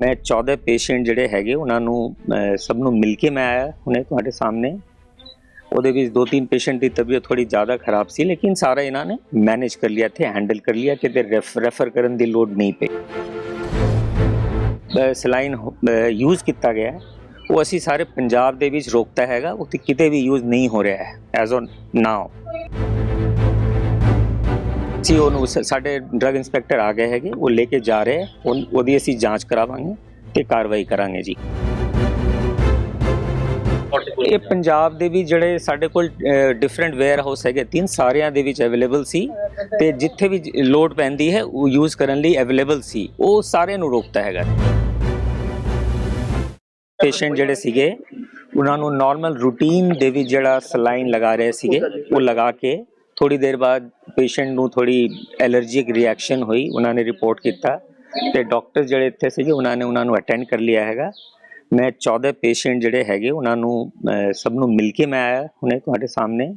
ਮੈਂ 14 ਪੇਸ਼ੈਂਟ ਜਿਹੜੇ ਹੈਗੇ, ਉਹਨਾਂ ਨੂੰ ਸਭ ਨੂੰ ਮਿਲ ਕੇ ਮੈਂ ਆਇਆ ਹੁਣੇ ਤੁਹਾਡੇ ਸਾਹਮਣੇ। ਉਹਦੇ ਵਿੱਚ ਦੋ ਤਿੰਨ ਪੇਸ਼ੈਂਟ ਦੀ ਤਬੀਅਤ ਥੋੜੀ ਜ਼ਿਆਦਾ ਖਰਾਬ ਸੀ, ਲੇਕਿਨ ਸਾਰਾ ਇਹਨਾਂ ਨੇ ਮੈਨੇਜ ਕਰ ਲਿਆ ਤੇ ਹੈਂਡਲ ਕਰ ਲਿਆ, ਕਿਤੇ ਰੈਫਰ ਕਰਨ ਦੀ ਲੋੜ ਨਹੀਂ ਪਈ। ਸਲਾਈਨ ਯੂਜ਼ ਕੀਤਾ ਗਿਆ। ਉਹ ਅਸੀਂ ਸਾਰੇ ਪੰਜਾਬ ਦੇ ਵਿੱਚ ਰੋਕਤਾ ਹੈਗਾ ਉਹ ਕਿਤੇ ਵੀ ਯੂਜ਼ ਨਹੀਂ ਹੋ ਰਿਹਾ ਹੈ ਐਜ਼ ਔਨ ਨਾਓ ਸੀ ਉਹਨੂੰ ਸ- ਸਾਡੇ ਡਰਗ ਇੰਸਪੈਕਟਰ ਆ ਗਏ ਹੈਗੇ, ਉਹ ਲੈ ਕੇ ਜਾ ਰਹੇ ਹੈ ਉਹਦੀ ਅਸੀਂ ਜਾਂਚ ਕਰਾਵਾਂਗੇ ਤੇ ਕਾਰਵਾਈ ਕਰਾਂਗੇ ਜੀ। ਇਹ ਪੰਜਾਬ ਦੇ ਵੀ ਜਿਹੜੇ ਸਾਡੇ ਕੋਲ ਡਿਫਰੈਂਟ ਵੇਅਰ ਹਾਊਸ ਹੈਗੇ, ਤਿੰਨ ਸਾਰਿਆਂ ਦੇ ਵਿੱਚ ਅਵੇਲੇਬਲ ਸੀ ਤੇ ਜਿੱਥੇ ਵੀ ਜ- ਲੋੜ ਪੈਂਦੀ ਹੈ, ਉਹ ਯੂਜ਼ ਕਰਨ ਲਈ ਅਵੇਲੇਬਲ ਸੀ। ਉਹ ਸਾਰਿਆਂ ਨੂੰ ਰੋਕਦਾ ਹੈਗਾ। ਪੇਸ਼ੈਂਟ ਜਿਹੜੇ ਸੀਗੇ, ਉਹਨਾਂ ਨੂੰ ਨਾਰਮਲ ਰੂਟੀਨ ਦੇ ਵਿੱਚ ਜਿਹੜਾ ਸਲਾਈਨ ਲਗਾ ਰਹੇ ਸੀਗੇ, ਉਹ ਲਗਾ ਕੇ ਥੋੜੀ ਦੇਰ ਬਾਅਦ ਪੇਸ਼ੈਂਟ ਨੂੰ ਥੋੜੀ ਐਲਰਜੀਕ ਰਿਐਕਸ਼ਨ ਹੋਈ ਉਹਨਾਂ ਨੇ ਰਿਪੋਰਟ ਕੀਤਾ ਤੇ ਡਾਕਟਰ ਜਿਹੜੇ ਇੱਥੇ ਸੀਗੇ ਉਹਨਾਂ ਨੇ ਉਹਨਾਂ ਨੂੰ ਅਟੈਂਡ ਕਰ ਲਿਆ ਹੈਗਾ। ਮੈਂ 14 ਪੇਸ਼ੈਂਟ ਜਿਹੜੇ ਹੈਗੇ ਉਹਨਾਂ ਨੂੰ ਸਭ ਨੂੰ ਮਿਲ ਕੇ ਮੈਂ ਆਇਆ ਹੁਣੇ ਤੁਹਾਡੇ ਸਾਹਮਣੇ।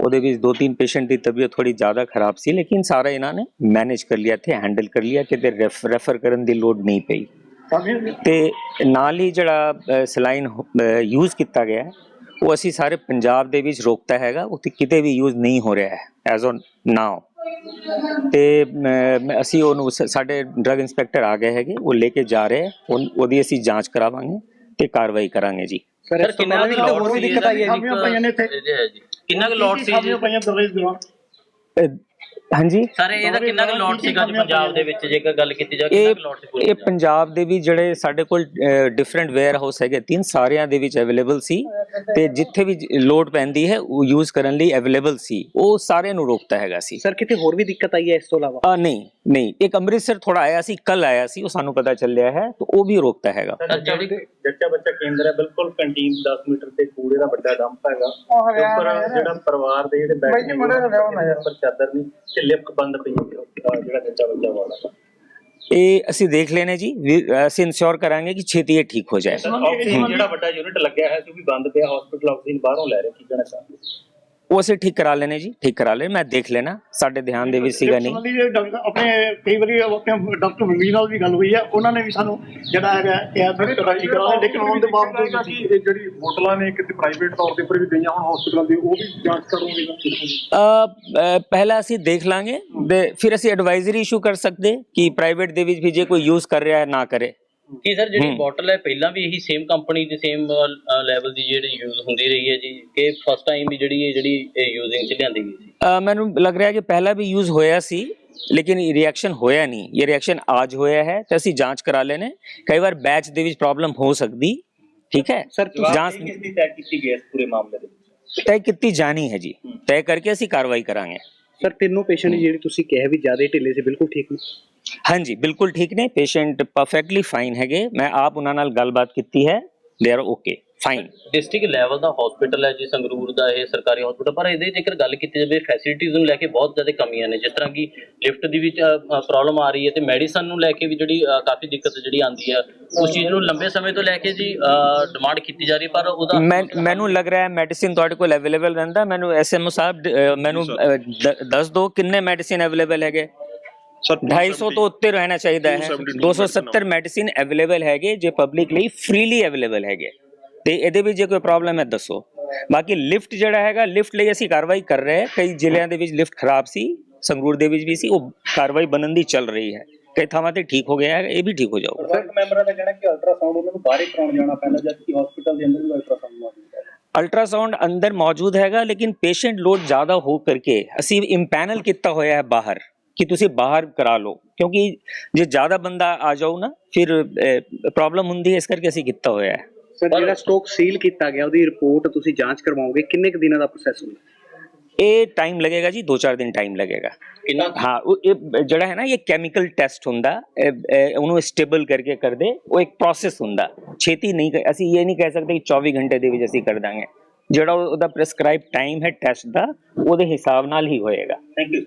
ਉਹਦੇ ਵਿੱਚ ਦੋ ਤਿੰਨ ਪੇਸ਼ੈਂਟ ਦੀ ਤਬੀਅਤ ਥੋੜੀ ਜ਼ਿਆਦਾ ਖਰਾਬ ਸੀ ਲੇਕਿਨ ਸਾਰਾ ਇਹਨਾਂ ਨੇ ਮੈਨੇਜ ਕਰ ਲਿਆ ਤੇ ਹੈਂਡਲ ਕਰ ਲਿਆ ਕਿਤੇ ਰੈਫਰ ਕਰਨ ਦੀ ਲੋੜ ਨਹੀਂ ਪਈ। ਤੇ ਨਾਲ ਹੀ ਜਿਹੜਾ ਸਲਾਈਨ ਯੂਜ਼ ਕੀਤਾ ਗਿਆ ਉਹ ਅਸੀਂ ਸਾਰੇ ਪੰਜਾਬ ਦੇ ਵਿੱਚ ਰੋਕਤਾ ਹੈਗਾ ਉਹ ਤੇ ਕਿਤੇ ਵੀ ਯੂਜ਼ ਨਹੀਂ ਹੋ ਰਿਹਾ ਹੈ ਐਜ਼ ਔਨ ਨਾਓ ਤੇ ਅਸੀਂ ਉਹਨੂੰ ਸਾਡੇ ਡਰਗ ਇੰਸਪੈਕਟਰ ਆ ਗਏ ਹੈਗੇ ਉਹ ਲੈ ਕੇ ਜਾ ਰਹੇ ਉਹਦੀ ਅਸੀਂ ਜਾਂਚ ਕਰਾਵਾਂਗੇ ਤੇ ਕਾਰਵਾਈ ਕਰਾਂਗੇ ਜੀ। ਸਰ ਕਿੰਨਾ ਦੀ ਲੋੜ ਸੀ ਦਿੱਕਤ ਆਈ ਹੈ ਜੀ ਕਿੰਨਾ ਕੁ ਲੋਟ ਸੀ ਜੀ? ਪਈਆਂ ਦਰਵੇਜ਼ ਅਹ, ਹਾਂਜੀ? ਸਰ ਇਹਦਾ ਕਿੰਨਾ ਕੁ ਲੋਟ ਸੀਗਾ ਜੀ ਪੰਜਾਬ ਦੇ ਵਿੱਚ? ਜੇਕਰ ਗੱਲ ਕੀਤੀ ਜਾਵੇ ਕਿੰਨਾ ਕੁ ਲੋਟ ਸੀ ਇਹ ਪੰਜਾਬ ਦੇ ਵੀ ਜਿਹੜੇ ਸਾਡੇ ਕੋਲ ਡਿਫਰੈਂਟ ਵੇਅਰ ਹਾਊਸ ਹੈਗੇ ਤਿੰਨ ਸਾਰਿਆਂ ਦੇ ਵਿੱਚ ਅਵੇਲੇਬਲ ਸੀ ਤੇ ਜਿੱਥੇ ਵੀ ਲੋੜ ਪੈਂਦੀ ਹੈ ਉਹ ਯੂਜ਼ ਕਰਨ ਲਈ ਅਵੇਲੇਬਲ ਸੀ। ਉਹ ਸਾਰਿਆਂ ਨੂੰ ਰੋਕਤਾ ਹੈਗਾ ਸੀ। ਸਰ ਕਿਤੇ ਹੋਰ ਵੀ ਦਿੱਕਤ ਆਈ ਹੈ ਇਸ ਤੋਂ ਇਲਾਵਾ? ਆ ਨਹੀਂ ਨਹੀਂ। ਇੱਕ ਅੰਮ੍ਰਿਤਸਰ ਥੋੜਾ ਆਇਆ ਸੀ ਕੱਲ ਆਇਆ ਸੀ ਉਹ ਸਾਨੂੰ ਪਤਾ ਚੱਲਿਆ ਹੈ ਤਾਂ ਉਹ ਵੀ ਰੋਕਤਾ ਹੈਗਾ। ਸਰ ਜਿਹੜੀ ਜੱਚਾ ਬੱਚਾ ਕੇਂਦਰ ਹੈ ਬਿਲਕੁਲ ਕੰਟੀਨ 10 ਮੀਟਰ ਤੇ ਕੂੜੇ ਦਾ ਵੱਡਾ ਡੰਪ ਹੈਗਾ। ਉੱਪਰ ਜਿਹੜਾ ਪਰਿਵਾਰ ਦੇ ਜਿਹੜੇ ਬੈਠੇ ਨੇ ਚਾਦਰ ਨਹੀਂ ਤੇ ਲਿਫਟ ਬੰਦ ਪਈ ਹੈ ਅਹ ਜਿਹੜਾ ਜੱਚਾ ਬੱਚਾ ਵਾਲਾ। ਇਹ ਅਸੀਂ ਦੇਖ ਲੈਨੇ ਜੀ ਵੀ- ਅਸੀਂ ਇਨਸ਼ੋਰ ਕਰਾਂਗੇ ਕਿ ਛੇਤੀ ਇਹ ਠੀਕ ਹੋ ਜਾਏ। ਆਕਸੀਜਨ ਜਿਹੜਾ ਵੱਡਾ ਯੂਨਿਟ ਲੱਗਿਆ ਹੈ ਉਹ ਵੀ ਬੰਦ ਪਿਆ ਹਸਪੀਟਲ ਆਕਸੀਜਨ ਬਾਹਰੋਂ ਲੈ ਰਹੇ ਕੀ ਕਹਿਣਾ ਚਾਹੁੰਦੇ ਉਹ ਅਸੀਂ ਠੀਕ ਕਰਾ ਲੈਨੇ ਜੀ ਠੀਕ ਕਰਾ ਲੈ ਮੈਂ ਦੇਖ ਲੈਣਾ ਸਾਡੇ ਧਿਆਨ ਦੇ ਵਿੱਚ ਸੀਗਾ ਨਹੀਂ। ਡਾਕਟਰ ਆਪਣੇ ਕਈ ਵਾਰੀ ਆਪਣੇ ਡਾਕਟਰ ਮਨਵੀਰ ਨਾਲ ਵੀ ਗੱਲ ਹੋਈ ਹੈ ਉਹਨਾਂ ਨੇ ਵੀ ਸਾਨੂੰ ਜਿਹੜਾ ਹੈਗਾ ਕਿਹਾ ਵੀ ਕਰਾਈ ਕਰਾ ਲੇਕਿਨ ਉਹਨਾਂ ਦੇ ਬਾਵਜੂਦ ਕਿ ਇਹ ਜਿਹੜੀ ਬੋਤਲਾਂ ਨੇ ਕਿਤੇ ਪ੍ਰਾਈਵੇਟ ਤੌਰ ਦੇ ਉੱਪਰ ਵੀ ਗਈਆਂ ਹੁਣ ਹਸਪੀਟਲ ਦੀ ਉਹ ਵੀ ਜਾਂਚ ਕਰੋਗੇ ਪਹਿਲਾਂ ਅਸੀਂ ਦੇਖ ਲਾਂਗੇ ਤੇ ਫਿਰ ਅਸੀਂ ਐਡਵਾਈਜ਼ਰੀ ਇਸ਼ੂ ਕਰ ਸਕਦੇ ਕਿ ਪ੍ਰਾਈਵੇਟ ਦੇ ਵਿੱਚ ਵੀ ਜੇ ਕੋਈ ਯੂਜ਼ ਕਰ ਰਿਹਾ ਹੈ ਨਾ ਕਰੇ। ਕੀ ਸਰ ਜਿਹੜੀ। ਬੋਟਲ ਹੈ ਪਹਿਲਾਂ ਵੀ ਇਹੀ ਸੇਮ ਕੰਪਨੀ ਦੀ ਸੇਮ ਲੈਵਲ ਦੀ ਜਿਹੜੀ ਯੂਜ਼ ਹੁੰਦੀ ਰਹੀ ਹੈ ਜੀ ਕਿ ਫਸਟ ਟਾਈਮ ਵੀ ਜਿਹੜੀ ਇਹ ਜਿਹੜੀ ਯੂਜ਼ਿੰਗ ਚ ਲਿਆਂਦੀ ਗਈ ਸੀ? ਮੈਨੂੰ ਲੱਗ ਰਿਹਾ ਕਿ ਪਹਿਲਾਂ ਵੀ ਯੂਜ਼ ਹੋਇਆ ਸੀ ਲੇਕਿਨ ਇਹ ਰਿਐਕਸ਼ਨ ਹੋਇਆ ਨਹੀਂ। ਇਹ ਰਿਐਕਸ਼ਨ ਅੱਜ ਹੋਇਆ ਹੈ ਤੇ ਅਸੀਂ ਜਾਂਚ ਕਰਾ ਲੈਨੇ ਕਈ ਵਾਰ ਬੈਚ ਦੇ ਵਿੱਚ ਪ੍ਰੋਬਲਮ ਹੋ ਸਕਦੀ ਠੀਕ ਹੈ? ਸਰ ਤੁਸੀਂ ਜਾਂਚ ਕਿਸ ਦੀ ਤੈਅ ਕੀਤੀ ਗਈ ਇਸ ਪੂਰੇ ਮਾਮਲੇ ਦੇ ਵਿੱਚ? ਤੈਅ ਕੀਤੀ ਜਾਣੀ ਹੈ ਜੀ। ਤੈਅ ਕਰਕੇ ਅਸੀਂ ਕਾਰਵਾਈ ਕਰਾਂਗੇ। ਸਰ ਤਿੰਨੋਂ ਪੇਸ਼ੈਂਟ ਜਿਹੜੀ ਤੁਸੀਂ ਕਿਹਾ ਵੀ ਜ਼ਿਆਦਾ ਢਿੱਲੇ ਸੀ ਬਿਲਕੁਲ ਠੀਕ ਨੇ। ਹਾਂਜੀ ਬਿਲਕੁਲ ਠੀਕ ਨੇ। ਪੇਸ਼ੈਂਟ ਪਰਫੈਕਟਲੀ ਫਾਈਨ ਹੈਗੇ। ਮੈਂ ਆਪ ਉਹਨਾਂ ਨਾਲ ਗੱਲਬਾਤ ਕੀਤੀ ਹੈ। They are okay fine district level the hospital ਹੈ ਜੀ ਸੰਗਰੂਰ ਦਾ ਇਹ ਸਰਕਾਰੀ ਹਸਪੀਟਲ ਪਰ ਇਹਦੇ ਜੇਕਰ ਗੱਲ ਕੀਤੀ ਜਾਵੇ ਫੈਸਿਲਿਟੀਜ਼ ਨੂੰ ਲੈ ਕੇ ਬਹੁਤ ਜ਼ਿਆਦਾ ਕਮੀਆਂ ਨੇ। ਜਿਸ ਤਰ੍ਹਾਂ ਕਿ ਲਿਫਟ ਦੀ ਵਿੱਚ ਪ੍ਰੋਬਲਮ ਆ ਰਹੀ ਹੈ ਤੇ ਮੈਡੀਸਨ ਨੂੰ ਲੈ ਕੇ ਵੀ ਜਿਹੜੀ ਕਾਫੀ ਦਿੱਕਤ ਜਿਹੜੀ ਆਉਂਦੀ ਹੈ ਉਸ ਚੀਜ਼ ਨੂੰ ਲੰਬੇ ਸਮੇਂ ਤੋਂ ਲੈ ਕੇ ਜੀ ਡਿਮਾਂਡ ਕੀਤੀ ਜਾ ਰਹੀ ਪਰ ਉਹਦਾ ਮੈਨੂੰ ਲੱਗ ਰਿਹਾ ਹੈ ਮੈਡੀਸਿਨ ਤੁਹਾਡੇ ਕੋਲ ਅਵੇਲੇਬਲ ਰਹਿੰਦਾ। ਮੈਨੂੰ ਐਸਐਮਓ ਸਾਹਿਬ ਮੈਨੂੰ ਦੱਸ ਦਿਓ ਕਿੰਨੇ ਮੈਡੀਸਿਨ ਅਵੇਲੇਬਲ ਹੈਗੇ। 250 ਤੋਂ ਉੱਤੇ ਰਹਿਣਾ ਚਾਹੀਦਾ ਹੈ। 270 ਮੈਡੀਸਿਨ ਅਵੇਲੇਬਲ ਹੈਗੇ ਜੇ ਪਬਲਿਕ ਲਈ ਫ੍ਰੀਲੀ ਅਵੇਲੇਬਲ ਹੈਗੇ। ਤੇ ਇਹਦੇ ਵਿੱਚ ਜੇ ਕੋਈ ਪ੍ਰੋਬਲਮ ਹੈ ਦੱਸੋ। ਬਾਕੀ ਲਿਫਟ ਜਿਹੜਾ ਹੈਗਾ ਲਿਫਟ ਲਈ ਅਸੀਂ ਕਾਰਵਾਈ ਕਰ ਰਹੇ ਹਾਂ। ਕਈ ਜ਼ਿਲ੍ਹਿਆਂ ਦੇ ਵਿੱਚ ਲਿਫਟ ਖਰਾਬ ਸੀ ਸੰਗਰੂਰ ਦੇ ਵਿੱਚ ਵੀ ਸੀ ਉਹ ਕਾਰਵਾਈ ਬਣਨ ਦੀ ਚੱਲ ਰਹੀ ਹੈ। ਕਈ ਥਾਵਾਂ ਤੇ ਠੀਕ ਹੋ ਗਿਆ ਹੈ ਇਹ ਵੀ ਠੀਕ ਹੋ ਜਾਊਗਾ। ਪ੍ਰੋਜੈਕਟ ਮੈਂਬਰਾਂ ਦਾ ਕਹਿਣਾ ਕਿ ਅਲਟਰਾਸਾਊਂਡ ਉਹਨਾਂ ਨੂੰ ਬਾਹਰ ਹੀ ਕਰਾਉਣ ਜਾਣਾ ਪੈਂਦਾ ਜਦਕਿ ਹਸਪੀਟਲ ਦੇ ਅੰਦਰ ਵੀ ਅਲਟਰਾਸਾਊਂਡ ਮੌਜੂਦ ਹੈ। ਅਲਟਰਾਸਾਊਂਡ ਅੰਦਰ ਮੌਜੂਦ ਹੈਗਾ ਲੇਕਿਨ ਪੇਸ਼ੈਂਟ ਲੋਡ ਜ਼ਿਆਦਾ ਹੋ ਕਰਕੇ ਅਸੀਂ ਇੰਪੈਨਲ ਕੀਤਾ ਹੋਇਆ ਹੈ ਬਾਹਰ। ਕਿ ਤੁਸੀਂ ਬਾਹਰ ਕਰਾ ਲਓ ਕਿਉਂਕਿ ਜੇ ਜ਼ਿਆਦਾ ਬੰਦਾ ਆ ਜਾਓ ਨਾ ਫਿਰ ਪ੍ਰੋਬਲਮ ਹੁੰਦੀ ਹੈ ਇਸ ਕਰਕੇ ਅਸੀਂ ਕੀਤਾ ਹੋਇਆ ਹੈ। ਸਰ ਜਿਹੜਾ ਸਟਾਕ ਸੀਲ ਕੀਤਾ ਗਿਆ ਉਹਦੀ ਰਿਪੋਰਟ ਤੁਸੀਂ ਜਾਂਚ ਕਰਵਾਓਗੇ ਕਿੰਨੇ ਕੁ ਦਿਨਾਂ ਦਾ ਪ੍ਰੋਸੈਸ ਹੁੰਦਾ? ਇਹ ਟਾਈਮ ਲੱਗੇਗਾ ਜੀ 2-4 ਦਿਨ ਟਾਈਮ ਲੱਗੇਗਾ। ਕਿੰਨਾ? ਹਾਂ ਉਹ ਇਹ ਜਿਹੜਾ ਹੈ ਨਾ ਇਹ ਕੈਮੀਕਲ ਟੈਸਟ ਹੁੰਦਾ ਉਹਨੂੰ ਸਟੇਬਲ ਕਰਕੇ ਕਰਦੇ ਉਹ ਇੱਕ ਪ੍ਰੋਸੈਸ ਹੁੰਦਾ। ਛੇਤੀ ਨਹੀਂ ਅਸੀਂ ਇਹ ਨਹੀਂ ਕਹਿ ਸਕਦੇ ਕਿ 24 ਘੰਟੇ ਦੇ ਵਿੱਚ ਅਸੀਂ ਕਰ ਦਾਂਗੇ। ਜਿਹੜਾ ਉਹ- ਉਹਦਾ ਪ੍ਰੈਸਕ੍ਰਾਈਬ ਟਾਈਮ ਹੈ ਟੈਸਟ ਦਾ ਉਹਦੇ ਹਿਸਾਬ ਨਾਲ ਹੀ ਹੋਏਗਾ। Thank you